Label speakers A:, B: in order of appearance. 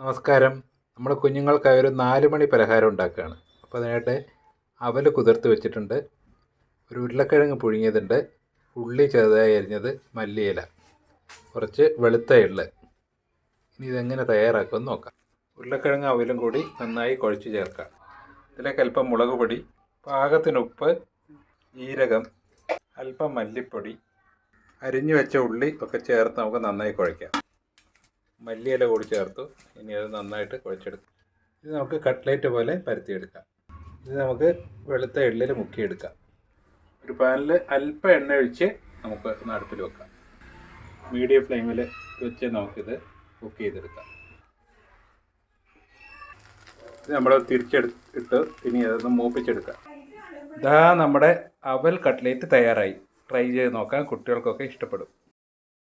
A: നമസ്കാരം. നമ്മൾ കുഞ്ഞുങ്ങൾക്കായി ഒരു നാല് മണി പലഹാരം ഉണ്ടാക്കുകയാണ്. അപ്പോൾ അതിനായിട്ട് അവൽ കുതിർത്ത് വെച്ചിട്ടുണ്ട്. ഒരു ഉരുളക്കിഴങ്ങ് പുഴുങ്ങിയതുണ്ട്. ഉള്ളി ചെറുതായി അരിഞ്ഞത് മല്ലിയില. കുറച്ച് വെളുത്ത എള്ള്. ഇനി ഇതെങ്ങനെ തയ്യാറാക്കുമെന്ന് നോക്കാം. ഉരുളക്കിഴങ്ങ് അവലും കൂടി നന്നായി കുഴച്ച് ചേർക്കാം. ഇതിലേക്ക് അല്പം മുളക് പൊടി പാകത്തിന് ഉപ്പ് ജീരകം അല്പം മല്ലിപ്പൊടി അരിഞ്ഞു വെച്ച ഉള്ളി ഒക്കെ ചേർത്ത് നമുക്ക് നന്നായി കുഴയ്ക്കാം മല്ലിയില കൂടി ചേർത്തു. ഇനി അത് നന്നായിട്ട് കുഴച്ചെടുക്കും. ഇത് നമുക്ക് കട്ട്ലേറ്റ് പോലെ പരത്തിയെടുക്കാം. ഇത് നമുക്ക് വെളുത്ത എള്ളിൽ മുക്കിയെടുക്കാം. ഒരു പാനിൽ അല്പം എണ്ണ ഒഴിച്ച് നമുക്ക് നടുപ്പിൽ വെക്കാം. മീഡിയം ഫ്ലെയിമിൽ വെച്ച് നമുക്കിത് കുക്ക് ചെയ്തെടുക്കാം. ഇത് നമ്മൾ തിരിച്ചെടുത്തിട്ട് ഇനി അതൊന്ന് മൂപ്പിച്ചെടുക്കാം. ഇതാ നമ്മുടെ അവൽ കട്ട്ലേറ്റ് തയ്യാറായി. ട്രൈ ചെയ്ത് നോക്കാം. കുട്ടികൾക്കൊക്കെ ഇഷ്ടപ്പെടും.